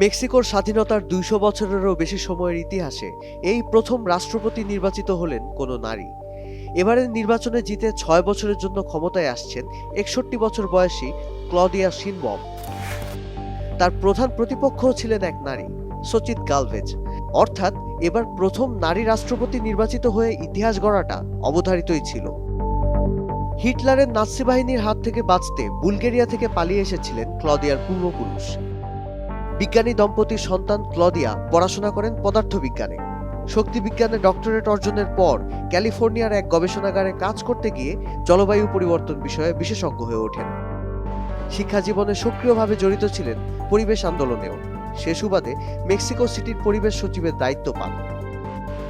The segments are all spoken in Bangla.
মেক্সিকোর স্বাধীনতার দুইশো বছরেরও বেশি সময়ের ইতিহাসে এই প্রথম রাষ্ট্রপতি নির্বাচিত হলেন কোনো নারী। এবারের নির্বাচনে জিতে ছয় বছরের জন্য ক্ষমতায় আসছেন একষট্টি বছর বয়সী ক্লদিয়া সিনবম তার প্রধান প্রতিপক্ষ ছিলেন এক নারী, সচিত গালভেজ। অর্থাৎ এবার প্রথম নারী রাষ্ট্রপতি নির্বাচিত হয়ে ইতিহাস গড়াটা অবধারিতই ছিল। হিটলারের নাৎসি বাহিনীর হাত থেকে বাঁচতে বুলগেরিয়া থেকে পালিয়ে এসেছিলেন ক্লদিয়ার পূর্বপুরুষ। বিজ্ঞানী দম্পতির সন্তান ক্লদিয়া পড়াশোনা করেন পদার্থবিজ্ঞানে। শক্তিবিজ্ঞানে ডক্টরেট অর্জনের পর ক্যালিফোর্নিয়ার এক গবেষণাগারে কাজ করতে গিয়ে জলবায়ু পরিবর্তন বিষয়ে বিশেষজ্ঞ হয়ে ওঠেন। শিক্ষা জীবনে সক্রিয়ভাবে জড়িত ছিলেন পরিবেশ আন্দোলনেও। সে সুবাদে মেক্সিকো সিটির পরিবেশ সচিবের দায়িত্ব পান।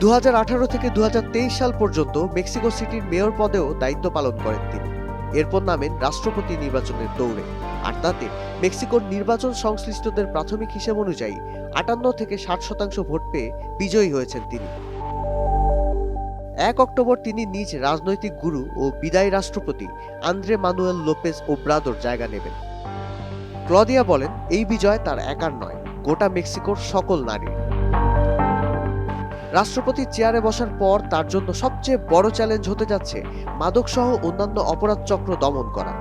দু হাজার আঠারো থেকে দু হাজার তেইশ সাল পর্যন্ত মেক্সিকো সিটির মেয়র পদেও দায়িত্ব পালন করেন তিনি। এরপর নামেন রাষ্ট্রপতি নির্বাচনের দৌড়ে। আর তাতে মেক্সিকোর নির্বাচন সংশ্লিষ্টদের প্রাথমিক হিসেব অনুযায়ী আটান্ন থেকে ষাট শতাংশ ভোট পেয়ে বিজয়ী হয়েছেন তিনি। এক অক্টোবর তিনি নিজ রাজনৈতিক গুরু ও বিদায়ী রাষ্ট্রপতি আন্দ্রে মানুয়েল লোপেজ ওব্রাদোর জায়গা নেবেন। ক্লদিয়া বলেন, এই বিজয় তার একার নয়, গোটা মেক্সিকোর সকল নারীর রাষ্ট্রপতি চেয়ারে বসার পর তার জন্য সবচেয়ে বড় চ্যালেঞ্জ হতে যাচ্ছে মাদকসহ অন্যান্য অপরাধ চক্র দমন করা।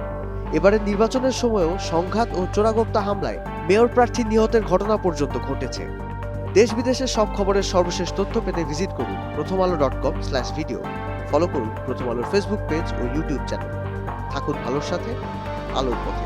এবারের নির্বাচনের সময়ও সংঘাত ও চোরাগোপ্তা হামলায় মেয়র প্রার্থী নিহতের ঘটনা পর্যন্ত ঘটেছে। দেশ বিদেশের সব খবরের সর্বশেষ তথ্য পেতে ভিজিট করুন Prothom Alo dot com slash video. Follow করুন প্রথম আলোর ফেসবুক পেজ ও ইউটিউব চ্যানেল। থাকুন আলোর সাথে, আলোর পথে।